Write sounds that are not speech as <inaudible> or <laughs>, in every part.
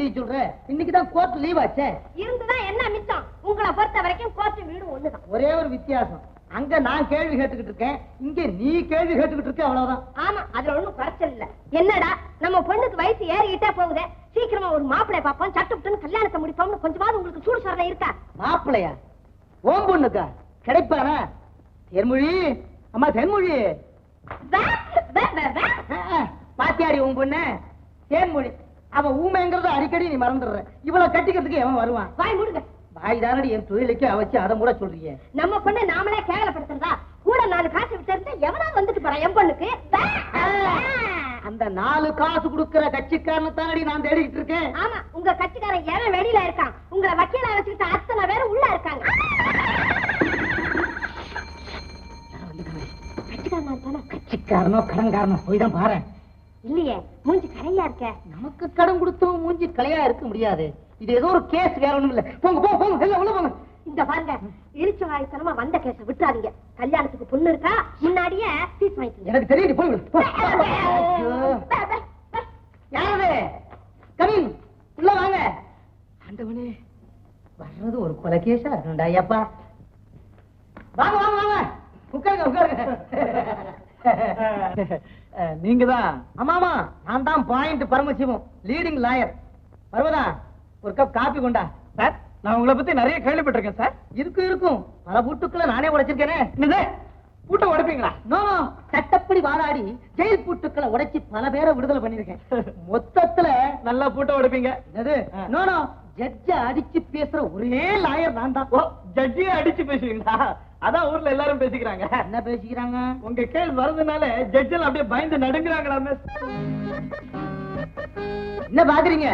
செய்ய சொல்ற? இன்னைக்கு தான் கோர்ட் லீவ் ஆச்சே. இருந்துதான் என்ன மிச்சம்? உங்களை பொறுத்த வரைக்கும் கோர்ட்டு வீடு ஒண்ணுதான். ஒரே ஒரு வித்தியாசம். அங்க நான் கேள்வி கேட்டுக்கிட்டு இருக்கேன் இங்க நீ கேள்வி கேட்டுக்கிட்டு இருக்க அவ்வளவுதான். ஆமா அதுல ஒண்ணும் குறைச்சல் இல்ல. என்னடா நம்ம பொண்ணுக்கு வயசு ஏறிக்கிட்டே போகுதே சீக்கிரமா ஒரு மாப்பிளை பார்ப்போம் சட்டுப்புட்டுன்னு கல்யாணத்தை முடிப்போம்னு கொஞ்சமாவது உங்களுக்கு சூடு சொரணை இருக்கா? மாப்பிள்ளையா? ஓம் பொண்ணுக்கா? கிடைப்பானா? தென்மொழி? அம்மா தென்மொழி. பாத்தியாடி உன் பொண்ணு? தேன்மொழி. அவன் ஊமைங்கிறத அடிக்கடி நீ மறந்துடுற. இவ்வளவு கட்டிக்கிறதுக்கு எவன் வருவான்? வாய் மூடுங்க. வாய் தானடி என் தொழிலுக்கு அவச்சு அதை கூட சொல்றீங்க நம்ம பொண்ணு நாமளே கேவலப்படுத்துறதா? கூட நாலு காசு விட்டு எவனா வந்துட்டு போறான் என் பொண்ணுக்கு. அந்த நாலு காசு கொடுக்கிற கட்சிக்காரனை தானடி நான் தேடிக்கிட்டு இருக்கேன். ஆமா உங்க கட்சிக்காரன் எவன் வெளியில இருக்கான்? உங்களை வக்கீலா வச்சுக்கிட்டு அத்தனை பேரும் உள்ள இருக்காங்க. கட்சிக்காரனோ கடன்காரனோ போய் தான் பாரு இல்லையே மூஞ்சி கரையா இருக்க. நமக்கு கடன் கொடுத்தோம் மூஞ்சி கலையா இருக்க முடியாது. இது ஏதோ ஒரு கேஸ் வேற ஒண்ணும் இல்ல. போங்க போங்க போங்க எல்லாம் உள்ள போங்க. இந்த பாருங்க இழிச்ச வாய்த்தனமா வந்த கேஸ விட்டுறாதீங்க. கல்யாணத்துக்கு பொண்ணு இருக்கா? முன்னாடியே ஃபீஸ் வாங்கிக்கோங்க எனக்கு தெரியும் போய். யாரது? கவின் உள்ள வாங்க. ஆண்டவனே. வர்றது ஒரு கொலை கேஸா இருக்கணும்டா ஐயப்பா. வாங்க வாங்க வாங்க. உட்காருங்க உட்காருங்க. நீங்க தான் ஆமா ஆமா. நான் தான் point Paramasivam leading lawyer Parvatha ஒரு கப் காபி கொண்டா. சார் நான் உங்களை பத்தி நிறைய கேள்விப்பட்டிருக்கேன் சார். இருக்கும் இருக்கும். பல பூட்டுக்களை நானே உடைச்சிருக்கேனே. பூட்டை உடைப்பீங்களா? நோ சட்டப்படி வாதாடி ஜெயில் பூட்டுக்களை உடைச்சு பல பேரை விடுதலை பண்ணிருக்கேன் மொத்தத்துல நல்லா பூட்டை உடைப்பீங்க. என்னது? நோ நோ ஜட்ஜ அடிச்சு பேசுற ஒரே லாயர் நான் தான். ஜட்ஜியே அடிச்சு பேசுவீங்களா? அதான் ஊர்ல எல்லாரும் பேசிக்கிறாங்க. என்ன பேசிக்கிறாங்க? உங்க கேஸ் வரதுனால ஜட்ஜெல்லாம் அப்படியே பயந்து நடுங்குறாங்களாமே என்ன பாக்குறீங்க?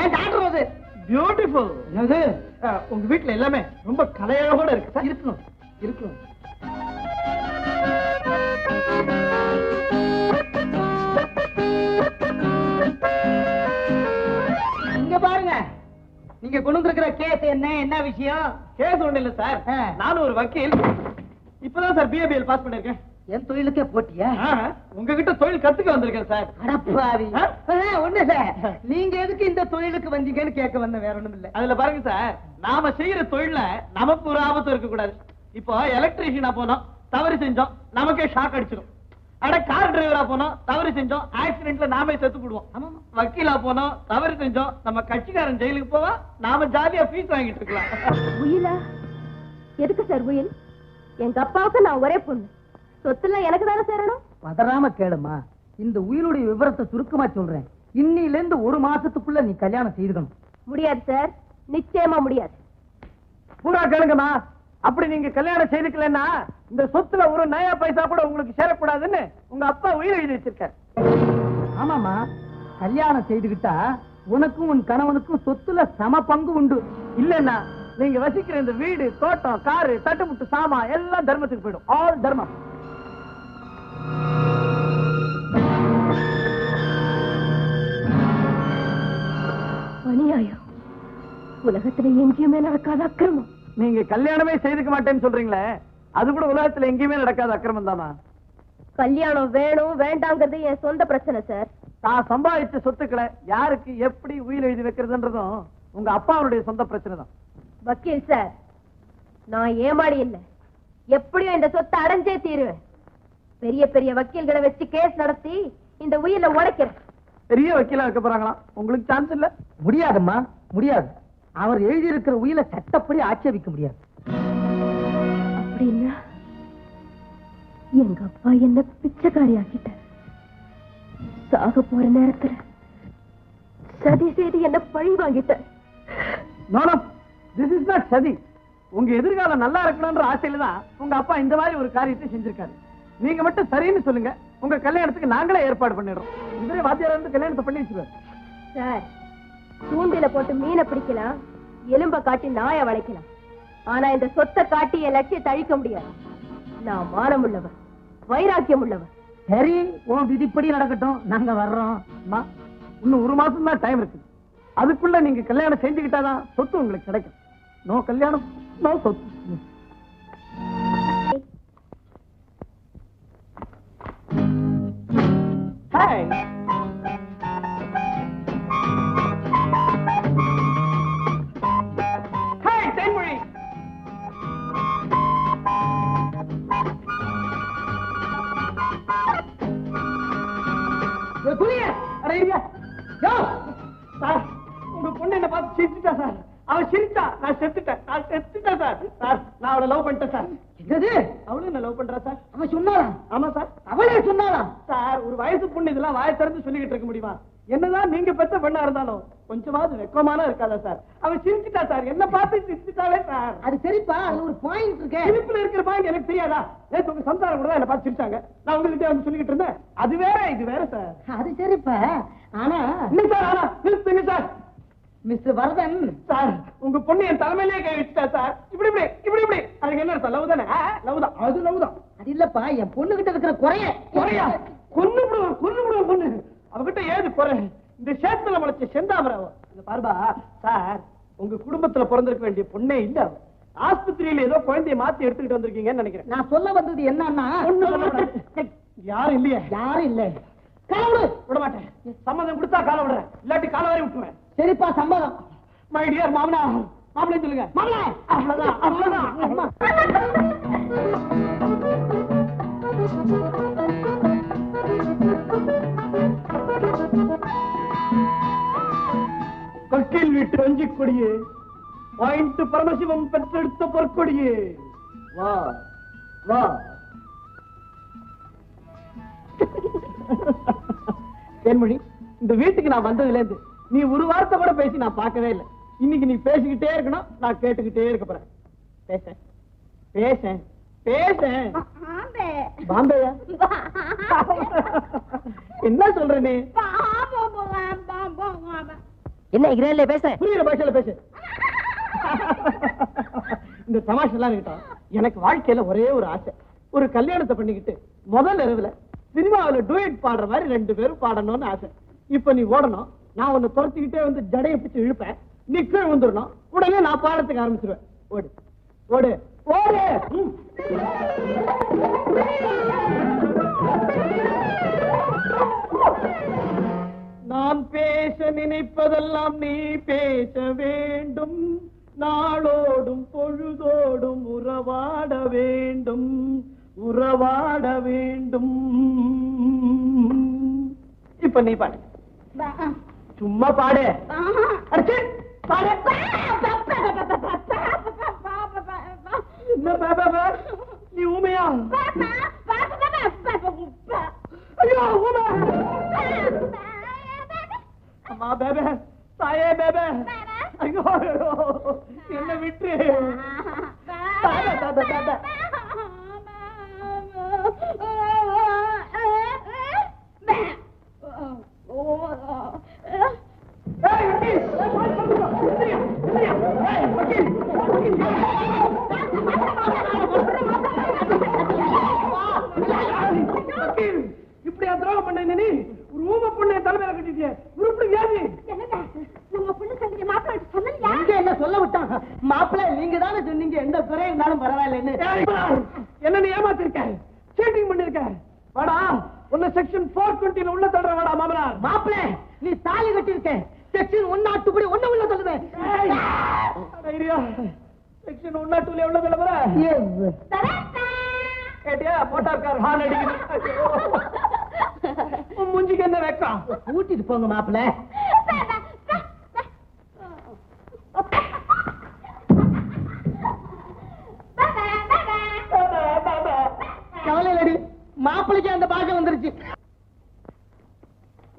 ஏன் டாக்டர் அது? பியூட்டிஃபுல் என்னது? உங்க வீட்ல எல்லாமே ரொம்ப கலையோட இருக்கு. சார் இருக்கணும். இருக்கணும். நீங்க கொண்டு வந்திருக்கிற கேஸ் என்ன? என்ன விஷயம்? கேஸ் ஒண்ணு இல்ல சார். நானும் ஒரு வக்கீல். இப்பதான் சார் பிஏபிஎல் பாஸ் பண்ணிருக்கேன். என் தொழிலுக்கே போட்டியா? உங்ககிட்ட தொழில் கத்துக்க வந்திருக்கேன் சார் அடப்பாவி? ஒண்ணு இல்ல. நீங்க எதுக்கு இந்த தொழிலுக்கு வந்தீங்கன்னு கேட்க வந்த வேற ஒண்ணும் இல்ல. அதுல பாருங்க சார் நாம செய்யற தொழில நமக்கு ஒரு ஆபத்து இருக்க கூடாது இப்போ எலக்ட்ரீஷியனா போனோம். தவறு செஞ்சோம். நமக்கே ஷாக் அடிச்சிடும் அட கார் டிரைவரா போனோம் தவறு செஞ்சோம் ஆக்சிடென்ட்ல நாமே செத்து போடுவோம். ஆமா வக்கீலா போனோம் தவறு செஞ்சோம் நம்ம கட்சிக்காரன் ஜெயிலுக்கு போவா நாம ஜாலியா ஃபீஸ் வாங்கிட்டு இருக்கலாம். உயிலா? எதுக்கு சார் உயில்? எங்க அப்பாவுக்கு நான் ஒரே பொண்ணு. சொத்துல எனக்கு தானே சேரணும் பதறாம கேளுமா. இந்த உயிருடைய விவரத்தை சுருக்கமா சொல்றேன். இன்னில இருந்து ஒரு மாசத்துக்குள்ள நீ கல்யாணம் செய்துக்கணும். முடியாது சார் நிச்சயமா முடியாது. பூரா கேளுங்கம்மா. அப்படி நீங்க கல்யாணம் செய்துக்கலன்னா இந்த சொத்துல ஒரு நயா பைசா கூட உங்களுக்கு சேரக்கூடாதுன்னு உங்க அப்பா உயிர் எழுதி வச்சிருக்காரு. ஆமாமா கல்யாணம் செய்துகிட்டா உனக்கும் உன் கணவனுக்கும் சொத்துல சம பங்கு உண்டு. இல்லன்னா நீங்க வசிக்கிற இந்த வீடு தோட்டம் காரு தட்டுமுட்டு சாமா எல்லாம் தர்மத்துக்கு போயிடும். ஆல் தர்மம். அநியாயம். உலகத்துல எங்கேயுமே நடக்காத அக்கிரமம். நீங்க கல்யாணமே செய்துக்க மாட்டேன்னு சொல்றீங்களே? அது கூட உலகத்துல எங்கேயுமே நடக்காத அக்கிரமம் தானா? கல்யாணம் வேணும் வேண்டாங்கிறது என் சொந்த பிரச்சனை சார் தான் சம்பாதிச்ச சொத்துக்களை யாருக்கு எப்படி உயிர் எழுதி வைக்கிறதுன்றதும் உங்க அப்பாவுடைய சொந்த பிரச்சனை தான். வக்கீல் சார் நான் ஏமாடி இல்ல. எப்படியும் இந்த சொத்தை அடைஞ்சே தீருவேன். பெரிய பெரிய வக்கீல்களை வச்சு கேஸ் நடத்தி இந்த உயிரை உடைக்கிறேன். பெரிய வக்கீலா இருக்க போறாங்களாம். உங்களுக்கு சான்ஸ் இல்ல? முடியாதும்மா முடியாது. அவர் எழுதியிருக்கிற உயிரை சட்டப்படி ஆட்சேபிக்க முடியாது. அப்படின்னா எங்க அப்பா என்ன பிச்சைக்காரி ஆக்கிட்டார் சாக போற நேரத்துல சதி செய்து என்ன பழி வாங்கிட்டார். நோ திஸ் இஸ் நாட் சதி. உங்க எதிர்காலம் நல்லா இருக்கணும்ன்ற ஆசையில தான் உங்க அப்பா இந்த மாதிரி ஒரு காரியத்தை செஞ்சிருக்காரு. நீங்க மட்டும் சரின்னு சொல்லுங்க. உங்க கல்யாணத்துக்கு நாங்களே ஏற்பாடு பண்ணிடுறோம். இவரே வாத்தியார் வந்து கல்யாணத்தை பண்ணி வச்சிருவாரு. சார் தூண்டில போட்டு மீனை பிடிக்கலாம் எலும்ப காட்டி நாய வளைக்கலாம். ஆனா இந்த சொத்தை காட்டி என் லட்சியத்தை அழிக்க முடியாது. நான் மானம் உள்ளவன் வைராக்கியம் உள்ளவன். சரி உன் விதிப்படி நடக்கட்டும். நாங்க வர்றோம். அம்மா, இன்னும் ஒரு மாசம் தான் டைம் இருக்கு. அதுக்குள்ள நீங்க கல்யாணம் செஞ்சுக்கிட்டாதான் சொத்து உங்களுக்கு கிடைக்கும். நோ கல்யாணம் நோ சொத்து. சிரிச்சா நான் செத்துட்டேன். நான் செத்துட்டேன் சார். சார் நான் அவளை லவ் பண்ணிட்டேன் சார். என்னது? அவளும் என்ன லவ் பண்றா சார்? அவன் சொன்னாளா? ஆமா சார். அவளே சொன்னாளா? சார் ஒரு வயசு பொண்ணு இதெல்லாம் வாயை திறந்து சொல்லிக்கிட்டு இருக்க முடியுமா? என்னதான் நீங்க பெத்த பெண்ணா இருந்தாலும் கொஞ்சமாவது வெக்கமான இருக்காதா சார்? அவ சிரிச்சுட்டா சார். என்ன பார்த்து சிரிச்சுட்டாலே சார். அது சரிப்பா அதுல ஒரு பாயிண்ட் இருக்கே. சிரிப்புல இருக்கிற பாயிண்ட் எனக்கு தெரியாதா? நேத்து உங்க சம்சாரம் கூட என்ன பார்த்து சிரிச்சாங்க. நான் உங்ககிட்ட வந்து சொல்லிக்கிட்டு இருந்தேன். அது வேற இது வேற சார். அது சரிப்பா. ஆனா இல்ல சார் ஆனா நிறுத்துங்க சார். Mister Varadhan sir. உங்க பொண்ணு என் தலைமையிலே கை வச்சுட்டா சார்? இப்படி இப்படி இப்படி இப்படி. அதுக்கு என்ன அர்த்தம் லவ் தானே லவ் தான் அது லவ் தான் அது இல்லப்பா என் பொண்ணு கிட்ட இருக்கிற குறைய. குறையா? கொன்னு விடுவோம் கொன்னு விடுவோம் பொண்ணு. அவகிட்ட ஏது குறை? இந்த சேத்துல முளைச்ச செந்தாமரம் இந்த பாருபா சார் உங்க குடும்பத்துல பிறந்திருக்க வேண்டிய பொண்ணே இல்ல. ஆஸ்பத்திரியில ஏதோ குழந்தைய மாத்தி எடுத்துக்கிட்டு வந்திருக்கீங்கன்னு நினைக்கிறேன். நான் சொல்ல வந்தது என்னன்னா. யாரும் இல்லையே. யாரும் இல்ல. கலவுடு விட. மாட்டேன் சம்மதம் கொடுத்தா காலை விடுறேன். இல்லாட்டி காலை வரை விட்டுருவேன். சரிப்பா சம்மதம் மை டியர் மாமனா மாமனே சொல்லுங்க. மாமனே! அவ்வளவுதான். கட்டில் வீட்டு வஞ்சி கொடியே பாயிண்ட் பரமசிவம் பெற்றெடுத்த பொற்கொடியே. வா வா. <laughs> தேன்மொழி இந்த வீட்டுக்கு நான் வந்ததுல இருந்து நீ ஒரு வார்த்தை கூட பேசி நான் பார்க்கவே இல்லை. இன்னைக்கு நீ பேசிக்கிட்டே இருக்கணும் நான் கேட்டுக்கிட்டே இருக்க போறேன். பேச. பேச. பேச. பாம்பேயா? என்ன சொல்ற நீ? என்ன பேச. புரியுற பாஷையில பேசு. இந்த தமாஷெல்லாம் இருக்கட்டும். எனக்கு வாழ்க்கையில ஒரே ஒரு ஆசை. ஒரு கல்யாணத்தை பண்ணிக்கிட்டு முதல் இரவுல சினிமாவுல டூயட் பாடுற மாதிரி ரெண்டு பேரும் பாடணும்னு ஆசை. இப்ப நீ ஓடணும். நான் உன்னை துரத்திக்கிட்டே வந்து ஜடையை பிடிச்சு இழுப்பேன். நீ கீழே வந்துடணும் உடனே நான் பாடத்துக்கு ஆரம்பிச்சிருவேன். ஓடு. ஓடு. ஓடு. நான் பேச நினைப்பதெல்லாம் நீ பேச வேண்டும். நாளோடும் பொழுதோடும் உறவாட வேண்டும். உறவாட வேண்டும். இப்ப நீ பாடு. சும்மா பாடு. அடிச்சு, பாடு. என்ன பா, நீ ஊமையா? ஐயோ ஊமை. அம்மா பேபே தாயே பேபே. ஐயோ ஐயோ, என்ன விட்டு. தாத்தா, தாத்தா, தாத்தா. ஏய், வக்கீல், ஏய், போய் சொல்லுங்க. எந்திரியா, எந்திரியா. ஏய், வக்கீல், வக்கீல். வக்கீல், இப்படியா துரோகம் பண்ண என்ன நீ ஒரு ஊமை பொண்ணை தலைமையில கட்டிட்டியே உருப்படி வியாதி எங்க என்ன சொல்ல விட்டாங்க மாப்பிள்ளை நீங்க தானே சொன்னீங்க எந்த குறை இருந்தாலும் பரவாயில்லைன்னு ஏய், என்ன நீ ஏமாத்திருக்க சீட்டிங் பண்ணிருக்க வாடா உன்ன செக்ஷன் போர் டுவெண்ட்டில உள்ள தள்ளுற வாடா மாமலா மாப்பிள்ளை நீ தாலி கட்டிருக்க செக்ஷன் ஒன்னு ஆட்டுப்படி ஒண்ணு உள்ள சொல்லுவேன் செக்ஷன் ஒன்னா டூல எவ்வளவு தள்ள போற கேட்டியா? மோட்டார் ஹார்ன் அடிக்குது. மூஞ்சிக்கு என்ன வெக்கம்? கூட்டிட்டு போங்க மாப்பிள்ளை குட்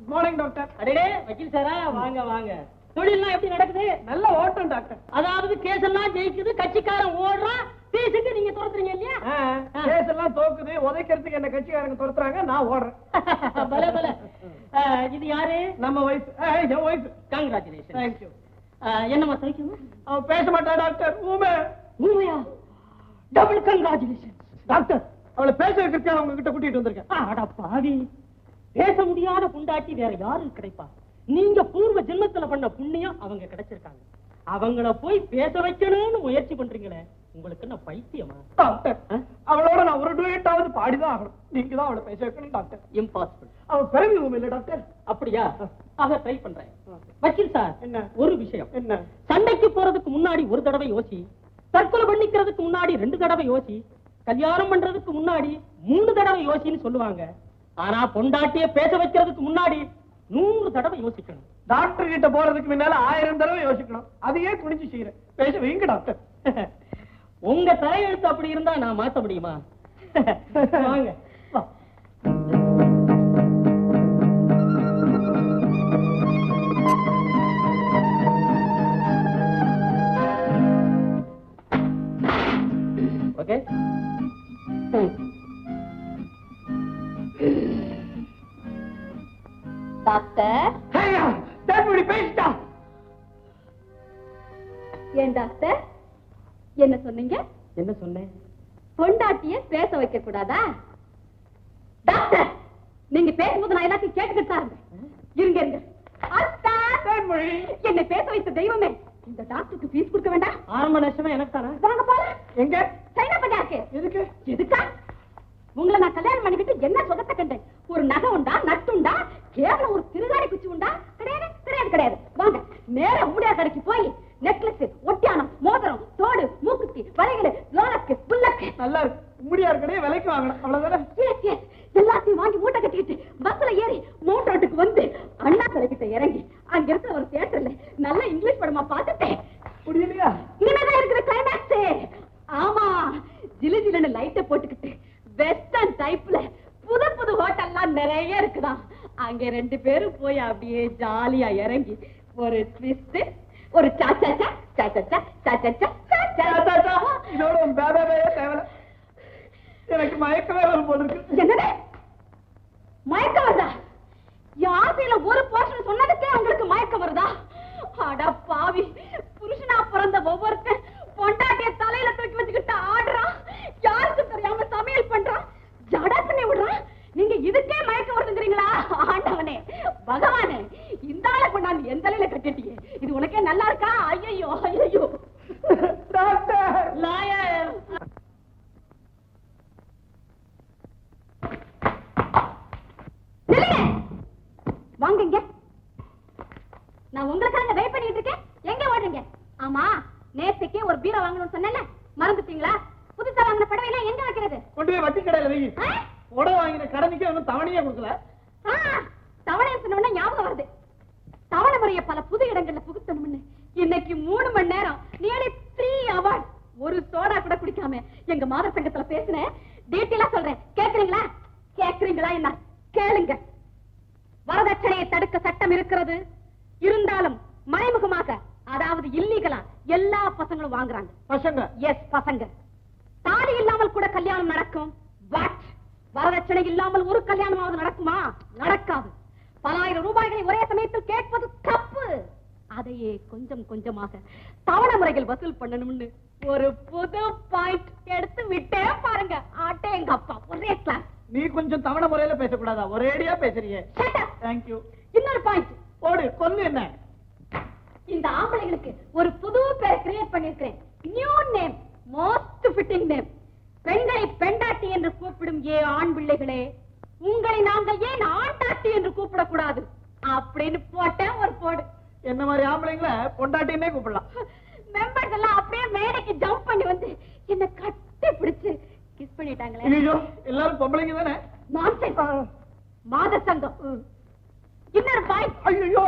மார்னிங் டாக்டர் அடே வக்கீல் சாரா வாங்க வாங்க. தொழில்லாம் எப்படி நடக்குது? நல்ல ஓட்டம் டாக்டர் அதாவது கேஸ் எல்லாம் ஜெயிக்குது கட்சிக்காரன் ஓடுறான் பேசிட்டு நீங்க துரத்துறீங்க இல்லையா? கேஸ் எல்லாம் தோக்குது உதைக்கிறதுக்கு என்ன கட்சிக்காரங்க துரத்துறாங்க நான் ஓடுறேன். <laughs> பல பல. இது யாரு? நம்ம வயசு என் வயசு கங்க்ராச்சுலேஷன் தேங்க்யூ என்னம்மா சைக்கிள் அவன் பேச மாட்டா டாக்டர் ஊமை. உண்மையா டபுள் கங்க்ராச்சுலேஷன் டாக்டர் அவளை பேச வைக்கிறதுக்காக அவங்க கிட்ட கூட்டிட்டு வந்திருக்கேன். அட பாவி. பேச முடியாத புண்டாட்டி வேற யாரும் கிடைப்பா? நீங்க பூர்வ ஜென்மத்துல பண்ண புண்ணியம் அவங்க கிடைச்சிருக்காங்க. அவங்கள போய் பேச வைக்கணும்னு முயற்சி பண்றீங்களே உங்களுக்கு என்ன பைத்தியமா? டாக்டர் அவளோட நான் ஒரு டூயட்டாவது பாடிதான் ஆகணும். நீங்க தான் அவளை பேச வைக்கணும் டாக்டர். இம்பாசிபிள் அவ பிறவி இல்ல டாக்டர். அப்படியா? ஆக ட்ரை பண்றேன். வக்கீல் சார் என்ன? ஒரு விஷயம். என்ன? சண்டைக்கு போறதுக்கு முன்னாடி ஒரு தடவை யோசி தற்கொலை பண்ணிக்கிறதுக்கு முன்னாடி ரெண்டு தடவை யோசி கல்யாணம் பண்றதுக்கு முன்னாடி மூணு தடவை யோசின்னு சொல்லுவாங்க. ஆனா பொண்டாட்டிய பேச வைக்கிறதுக்கு முன்னாடி நூறு தடவை யோசிக்கணும். டாக்டர் கிட்ட போறதுக்கு முன்னால ஆயிரம் தடவை யோசிக்கணும். அதையே துணிஞ்சு செய்யறேன். பேச வைங்க டாக்டர் உங்க தலையெழுத்து அப்படி இருந்தா நான் மாத்த முடியுமா? <laughs> வாங்க. டாக்டர் தேன்மொழி பேசிட்டா ஏன் டாக்டர்? என்ன சொன்னீங்க? என்ன சொன்னேன்? பொண்டாட்டிய பேச வைக்க கூடாதா டாக்டர் நீங்க பேசும்போது நான் எல்லாத்தையும் கேட்டுக்கிட்டு தான் இருந்தேன். இருங்க இருங்க. அத்தா! தேன்மொழி என்னை பேச வைத்த தெய்வமே இந்த டாக்டருக்கு ஃபீஸ் கொடுக்க வேண்டாம். ஆரம்ப நஷ்டமே எனக்கு தானே? வாங்க போலாம். எங்க? சைனா பஞ்சாக்கு எதுக்கு? எதுக்கா? உங்களை நான் கல்யாணம் பண்ணிக்கிட்டு என்ன சொகத்தை கண்டேன்? ஒரு நகை உண்டா நட்டு உண்டா கேரள ஒரு திருகாரி குச்சி உண்டா? கிடையாது கிடையாது கிடையாது. வாங்க நேரா ஊடியா கடைக்கு போய் நெக்லஸ் ஒட்டியானம் மோதிரம் தோடு மூக்குத்தி வளையல் லோலக்கு புல்லக்கு. நல்லா இருக்கு. உம்முடியா இருக்கனே விலைக்கு வாங்கணும். அவ்வளவுதானே? எல்லாத்தையும் வாங்கி மூட்டை கட்டிக்கிட்டு பஸ்ல ஏறி மவுண்ட் ரோட்டுக்கு வந்து அண்ணா கிட்ட இறங்கி அங்க இருக்கிற ஒரு தியேட்டர்ல நல்ல இங்கிலீஷ் படமா பார்த்துட்டேன். முடியலையா? இனிமேதான் இருக்கிற கிளைமேக்ஸ் ஆமா ஜிலு ஜிலுன்னு லைட்டை போட்டுக்கிட்டு வெஸ்டர்ன் டைப்ல புது புது ஹோட்டல்லாம் நிறைய இருக்குதாம் அங்க ரெண்டு பேரும் போய் அப்படியே ஜாலியா இறங்கி ஒரு ட்விஸ்ட் ஒரு சாச்சாச்சா சாச்சாச்சா சாச்சாச்சா தாத்தா, இதோட உன் பேபாவே தேவையில்ல எனக்கு மயக்கமே வரும் போல இருக்கு என்னது மயக்கம் வருதா யாசையில ஒரு போர்ஷன் சொன்னதுக்கே உங்களுக்கு மயக்கம் வருதா அட பாவி புருஷனா பிறந்த ஒவ்வொருத்தன் பொண்டாட்டிய தலையில தூக்கி வச்சுக்கிட்டு ஆடுறான் யாருக்கு தெரியாம சமையல் பண்றான் ஜட பண்ணி விடுறான் நீங்க இதுக்கே மயக்கம் வருதுங்கிறீங்களா ஆண்டவனே பகவானே இந்த ஆளை கொண்டாந்து எந்த தலையில கட்டிட்டீங்க இது உனக்கே நல்லா இருக்கா ஐயோ ஐயோ டாக்டர் லாயர் நில்லுங்க. வாங்க இங்க நான் உங்களுக்காக வெயிட் பண்ணிட்டு இருக்கேன் எங்க ஓடுறீங்க ஆமா நேத்துக்கே ஒரு பீரோ வாங்கணும்னு சொன்னேன்ல மறந்துட்டீங்களா புதுசா வாங்கின படவையெல்லாம் எங்க வைக்கிறது கொண்டு போய் வட்டி கடையில வை ஆ? உடவை வாங்கின கடனுக்கு ஒன்றும் தவணையே கொடுக்கல ஆ, தவணை சொன்ன ஞாபகம் வருது தவணை முறைய பல புது இடங்கள்ல புகுத்தணும்னு இன்னைக்கு மூணு மணி நேரம் நியர்லி த்ரீ ஹவர்ஸ் ஒரு சோடா கூட குடிக்காம எங்க மாத சங்கத்துல பேசினேன் டீட்டெயிலா சொல்றேன் கேக்குறீங்களா கேக்குறீங்களா என்ன கேளுங்க வரதட்சணையை தடுக்க சட்டம் இருக்கிறது இருந்தாலும் மறைமுகமாக அதாவது இல்லீகலா எல்லா பசங்களும் வாங்குறாங்க பசங்க எஸ் பசங்க தாலி இல்லாமல் கூட கல்யாணம் நடக்கும் பட் வரதட்சணை இல்லாமல் ஒரு கல்யாணமாவது நடக்குமா நடக்காது பலாயிரம் ரூபாய்களை ஒரே சமயத்தில் கேட்பது தப்பு அதையே கொஞ்சம் கொஞ்சமாக தவணை முறைகள் வசூல் பண்ணணும்னு ஒரு புது பாயிண்ட் எடுத்து விட்டே பாருங்க அப்பா ஒரே கிளாஸ் நீ கொஞ்சம் தவணை முறையில பேசக்கூடாதா? ஒரேடியா பேசுறீங்க தேங்க்யூ இன்னொரு பாயிண்ட் போடு கொல்லு என்ன? இந்த ஆம்பளைங்களுக்கு ஒரு புது பேர் create பண்ணிருக்கிறேன் new name most fitting name பெண்களை பெண்டாட்டி என்று கூப்பிடும் ஏ ஆண் பிள்ளைகளே உங்களை நாங்கள் ஏன் ஆண்டாட்டி என்று கூப்பிடக்கூடாது? அப்படின்னு போட்டேன் ஒரு போடு. என்ன மாதிரி ஆம்பளைங்கள? பொண்டாட்டின்னே கூப்பிடலாம். மெம்பர்ஸ் எல்லாம் அப்படியே மேடைக்கு ஜம்ப் பண்ணி வந்து என்ன கட்டி பிடிச்சு கிஸ் பண்ணிட்டாங்களே? ஐயோ எல்லாரும் பொம்பளைங்க தானே? நான்சென்ஸ் மாத சங்கம். இன்னொரு பாயிண்ட் ஐயோ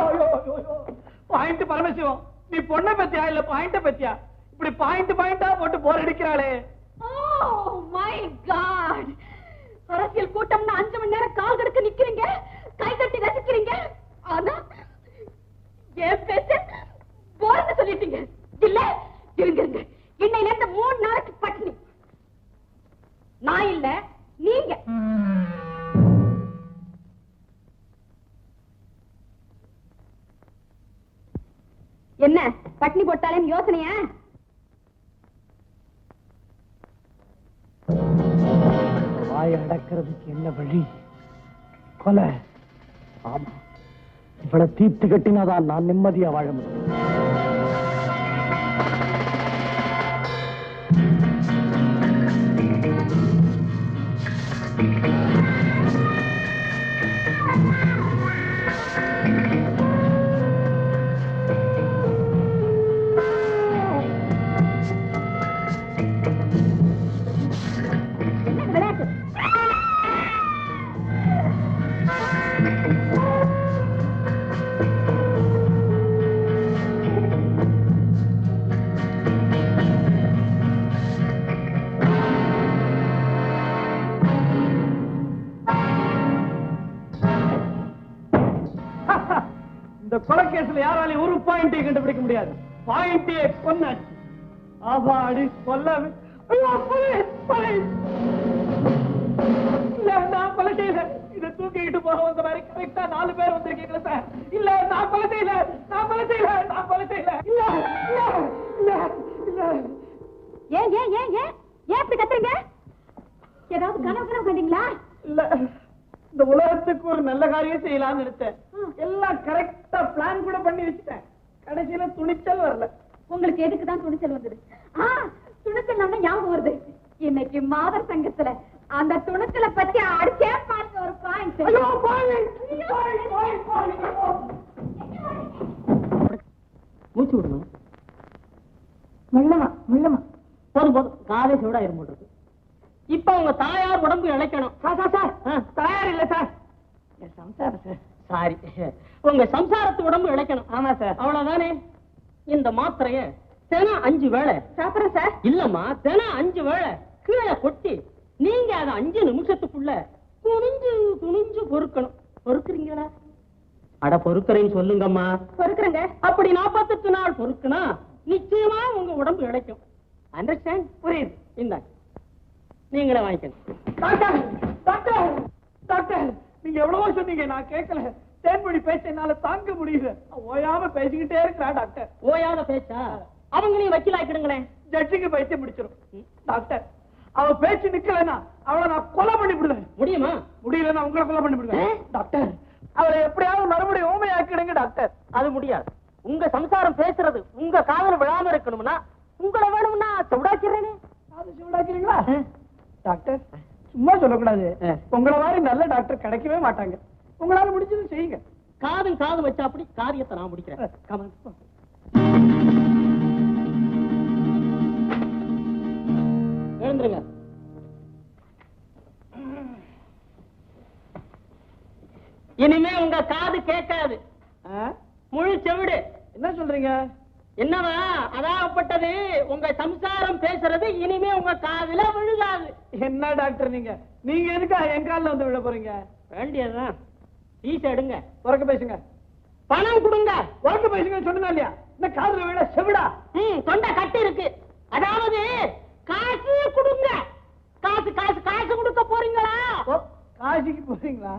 பாயிண்ட் பரமசிவம். நீ பொண்ணை பத்தியா இல்ல பாயிண்ட பத்தியா? இப்படி பாயிண்ட் பாயிண்டா போட்டு போர் அடிக்கிறாளே. ஓ மை காட் அரசியல் கூட்டம்னு அஞ்சு மணி நேரம் கால் கடுக்க நிக்கிறீங்க? கை தட்டி ரசிக்கிறீங்க? ஆனா என் பேச போறது சொல்லிட்டீங்க. இல்ல இருங்க இருங்க. இன்னையில இருந்து மூணு நாளைக்கு பட்டினி. நான் இல்ல நீங்க. என்ன பட்னி போட்டாலே யோசனையா? வாய் அடக்கிறதுக்கு என்ன வழி? கொலை. ஆமா. இவ்வளவு தீர்த்து கட்டினாதான் நான் நிம்மதியா வாழ முடியும். இந்த கொலைக்கேஸ்ல யாராலையும் ஒரு பாயிண்டையும் கண்டுபிடிக்க முடியாது. பாயிண்டே கொன்னாச்சு ஆபாடி கொல்லாம நான் கொலை செய்யல. இத தூக்கிக்கிட்டு போக வந்த மாதிரி. கரெக்டா நாலு பேர் வந்திருக்கீங்களா சார் இல்ல நான் கொலை செய்யல. நான் கொலை செய்யல. நான் கொலை செய்யல. இல்ல இல்ல இல்ல இல்ல. ஏன் ஏன் ஏன் ஏன்? ஏன் இப்படி கத்துறீங்க? ஏதாவது கனவு கனவு கண்டீங்களா இல்ல. இந்த உலகத்துக்கு ஒரு நல்ல காரியம் செய்யலாம்னு நினைச்சேன் எல்லாம் கரெக்டா பிளான் கூட பண்ணி வச்சுட்டேன். கடைசியில துணிச்சல் வரல. உங்களுக்கு எதுக்கு தான் துணிச்சல் வந்தது? ஆ துணிச்சல் ஞாபகம் வருது. இன்னைக்கு மாதர் சங்கத்துல அந்த துணிச்சலை பத்தி அடிச்சே பாருங்க ஒரு பாயிண்ட் ஐயோ பாய் பாய் பாய் பாய் மூச்சு விடணும். முள்ளமா முள்ளமா போதும் போதும். காதை சூடா இருமுட்டு இப்ப உங்க தாயார் உடம்பு இழைக்கணும். சார் சார் தயார் இல்ல சார். சம்சாரம் சார். சாரி. உங்க சம்சாரத்து உடம்பு இழைக்கணும். ஆமா சார். அவ்வளவுதானே? இந்த மாத்திரைய தினம் அஞ்சு வேளை. சாப்பிடுறேன் சார். இல்லம்மா தினம் அஞ்சு வேளை. கீழே கொட்டி நீங்க அதை அஞ்சு நிமிஷத்துக்குள்ள குனிஞ்சு குனிஞ்சு பொறுக்கணும். பொறுக்குறீங்களா? அட பொறுக்குறேன்னு சொல்லுங்கம்மா. பொறுக்குறேங்க. அப்படி நாற்பத்தெட்டு நாள் பொறுக்குனா நிச்சயமா உங்க உடம்பு இழைக்கும். அண்டர்ஸ்டாண்ட் புரியுது? இந்தாங்க. நீங்களே வாங்கிக்கணும் டாக்டர் டாக்டர் டாக்டர் நீங்க எவ்வளவோ சொன்னீங்க நான் கேட்கல. தேன்மொழி பேச்ச என்னால தாங்க முடியல. ஓயாம பேசிக்கிட்டே இருக்கிறா டாக்டர். ஓயாத பேச்சா அவங்களையும் வக்கீலாக்கிடுங்களேன் ஜட்ஜுக்கு பைத்தியம் பிடிச்சிரும் டாக்டர் அவ பேச்சு நிக்கலன்னா அவளை நான் கொலை பண்ணி விடுவேன். முடியுமா? முடியலன்னா உங்களை கொலை பண்ணி விடுவேன். டாக்டர் அவளை எப்படியாவது மறுபடியும் ஊமையாக்கிடுங்க டாக்டர். அது முடியாது. உங்க சம்சாரம் பேசுறது உங்க காதல விழாம இருக்கணும்னா உங்களை வேணும்னா சவுடாக்கிறேனே அது சூடாக்கிறீங்களா டாக்டர் சும்மா சொல்லக்கூடாது. உங்களை மாதிரி நல்ல டாக்டர் கிடைக்கவே மாட்டாங்க. உங்களால முடிஞ்சது செய்யுங்க. காதும் காது வச்சா அப்படி காரியத்தை நான் முடிக்கிறேன். எழுந்துருங்க. இனிமே உங்க காது கேட்காது? முழு செவிடு. என்ன சொல்றீங்க? என்னவா? அதாகப்பட்டது. உங்க சம்சாரம் பேசுறது இனிமே உங்க காதுல விழுகாது. என்ன டாக்டர் நீங்க? நீங்க எதுக்கா என் கால்ல வந்து விழ போறீங்க? வேண்டியதுதான். ஈஸி எடுங்க. உறக்க பேசுங்க. பணம் கொடுங்க. உறக்க பேசுங்க சொன்னா இல்லையா? என்ன காதுல விழ செவிடா. ம் தொண்டை கட்டி இருக்கு. அதாவது காசு கொடுங்க. காசு காசு காசு கொடுக்க போறீங்களா? காசிக்கு போறீங்களா?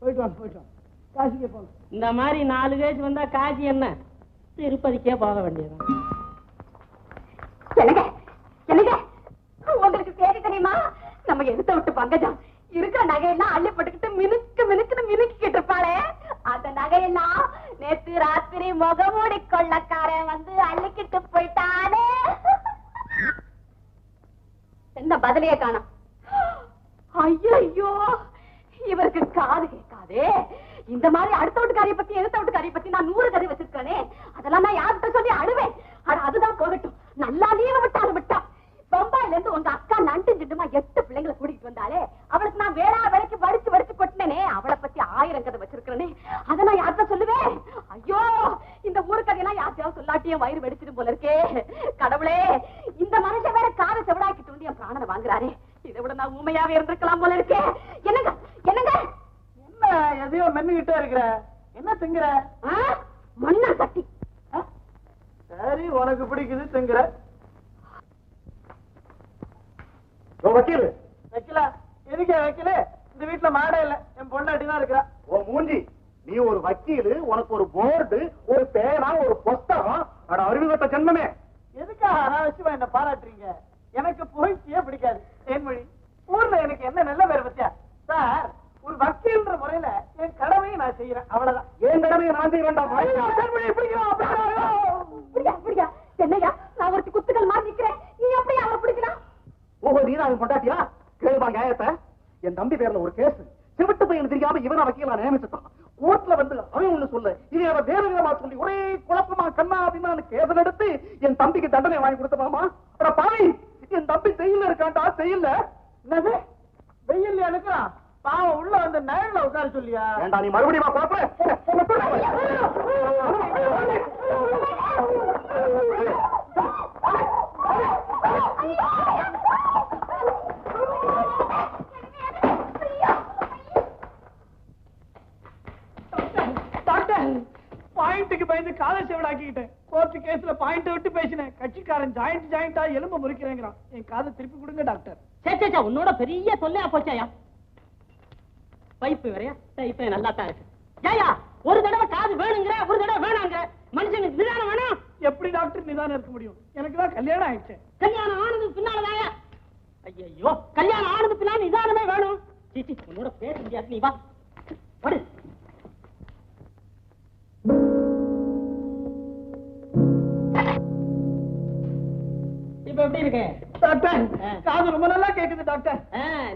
போயிட்டு வாங்க போயிட்டு வாங்க. காசிக்கு போங்க. இந்த மாதிரி நாலு கேஸ் வந்தா காசு என்ன? திருப்பதிக்கே போக வேண்டியது என்னங்க? என்னங்க? உங்களுக்கு தேடி தெரியுமா? நம்ம எடுத்த விட்டு பங்கஜம். இருக்கிற நகையெல்லாம் அள்ளி போட்டுக்கிட்டு மினுக்கு மினுக்குன்னு மினுக்கிட்டு இருப்பாளே. அந்த நகையெல்லாம் நேத்து ராத்திரி முகமூடி கொள்ளக்காரன் வந்து அள்ளிக்கிட்டு போயிட்டானே. என்ன பதிலையே காணும். ஐயோ இவருக்கு காது கேட்காதே. இந்த மாதிரி அடுத்த வீட்டுக்காரிய பத்தி எடுத்த வீட்டுக்காரிய பத்தி நான் நூறு கதை வச்சிருக்கேனே அதெல்லாம் நான் யார்கிட்ட சொல்லி அழுவேன் ஆனா அதுதான் போகட்டும் நல்லா லீவ விட்டாரு விட்டா பம்பாயில இருந்து உங்க அக்கா நண்டு சிண்டுமா எட்டு பிள்ளைங்களை கூட்டிட்டு வந்தாலே அவளுக்கு நான் வேளா வேலைக்கு வடிச்சு வடிச்சு கொட்டினேனே அவளை பத்தி ஆயிரம் கதை வச்சிருக்கிறேனே அதை நான் யார்கிட்ட சொல்லுவேன் ஐயோ இந்த ஊரு கதையெல்லாம் யார்த்தையாவது சொல்லாட்டியும் வயிறு வெடிச்சிடும் போல இருக்கே கடவுளே இந்த மனுஷன் வேற காதை செவிடாக்கிட்டு வந்து என் பிராணனை வாங்குறாரே இதை விட நான் ஊமையாவே இருந்திருக்கலாம் போல இருக்கே என்னங்க என்னங்க என்ன எதையோ மென்னுகிட்டே இருக்கிற என்ன திங்குற ஆ? மண்ணா கட்டி ஆ? சரி உனக்கு பிடிக்குது திங்குற ஓ, வக்கீல் வைக்கல எதுக்கு வைக்கல இந்த வீட்டுல மாடே இல்ல என் பொண்டாட்டி தான் இருக்கிறா ஓ மூஞ்சி. நீ ஒரு வக்கீலு உனக்கு ஒரு போர்டு ஒரு பேனா ஒரு புஸ்தகம். அட அறிவுகட்ட ஜென்மமே. எதுக்கா அனாவசியமா என்ன பாராட்டுறீங்க? எனக்கு புகழ்ச்சியே பிடிக்காது. தேன்மொழி ஊர்ல எனக்கு என்ன நல்ல பேர் பத்தியா? சார் ஒரு வக்கீல்ன்ற முறையில என் கடமையை நான் செய்யறேன் அவ்வளவுதான். ஏன் கடமையை நான் செய்ய வேண்டாம் ஐயோ, தேன்மொழி, பிடிக்கலாம், பிடிக்கலாம். அப்படியா அப்படியா என்னையா நான் ஒருத்தி குத்துக்கள் மாதிரி நிக்கிறேன் நீ அப்படியே அவரை பிடிக்கலாம் ஓஹோ நீ அவன் கொண்டாட்டியா கேளுமா நியாயத்தை என் தம்பி பேர்ல ஒரு கேஸ் சிவிட்டு பையன் தெரியாம இவனை வக்கீலா நியமிச்சுட்டான் கோர்ட்ல வந்து அவன் ஒண்ணு சொல்ல இவன் அவன் வேற விதமா சொல்லி ஒரே குழப்பமா கண்ணா அப்படின்னு கேஸ் எடுத்து என் தம்பிக்கு தண்டனை வாங்கி கொடுத்தமாமா அப்புறம் பாவி என் தம்பி செய்யல இருக்கான்டா செய்யல என்னது? வெயில் எடுக்கிறான் பாவம் உள்ள வந்து நிழல்ல உட்கார சொல்லியா? வேண்டாம் நீ மறுபடியும் பாயிண்ட்டுக்கு பயந்து காலை செவிடாக்கிக்கிட்டேன் கோர்ட்டு கேஸ்ல பாயிண்ட் விட்டு பேசினேன். கட்சிக்காரன் ஜாயிண்ட் ஜாயிண்டா எலும்பு முறிக்கிறேங்கிறான். என் காதை திருப்பி கொடுங்க டாக்டர். சே சே சே உன்னோட பெரிய தொல்லையா போச்சாயா பைப்பு வேறையா? இப்ப நல்லா தான் இருக்கு. ஏயா ஒரு தடவை காது வேணுங்கிற ஒரு தடவை வேணாங்கிற. மனுஷனுக்கு நிதானம் வேணும். எப்படி டாக்டர் நிதானம் இருக்க முடியும்? எனக்கு தான் கல்யாணம் ஆயிடுச்சு. கல்யாணம் ஆனது பின்னாலதாயா? ஐயோ கல்யாணம் ஆனது பின்னால நிதானமே வேணும். சீச்சி உன்னோட பேச முடியாது. நீ வா. படு. இப்ப எப்படி இருக்கு? டாக்டர். காது ரொம்ப நல்லா கேக்குது டாக்டர்.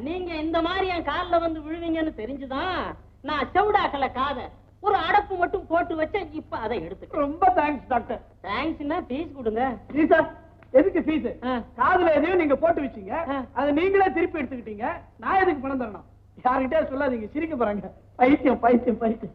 நீங்க இந்த மாதிரி என் கால்ல வந்து விழுவீங்கன்னு தெரிஞ்சுதான் நான் செவிடாக்கல காத ஒரு அடப்பு மட்டும் போட்டு வச்சேன் இப்ப அதை எடுத்துக்கிறேன் ரொம்ப தேங்க்ஸ் டாக்டர். தேங்க்ஸ்னா பீஸ் கொடுங்க. ஃபீஸா எதுக்கு ஃபீஸ் ஆ. காதுல எதையும் நீங்க போட்டு வச்சீங்க. அதை நீங்களே திருப்பி எடுத்துக்கிட்டீங்க நான் எதுக்கு பணம் தரணும்? யாருக்கிட்டே சொல்லாதீங்க சிரிக்க போறாங்க. பைத்தியம் பைத்தியம் பைத்தியம்.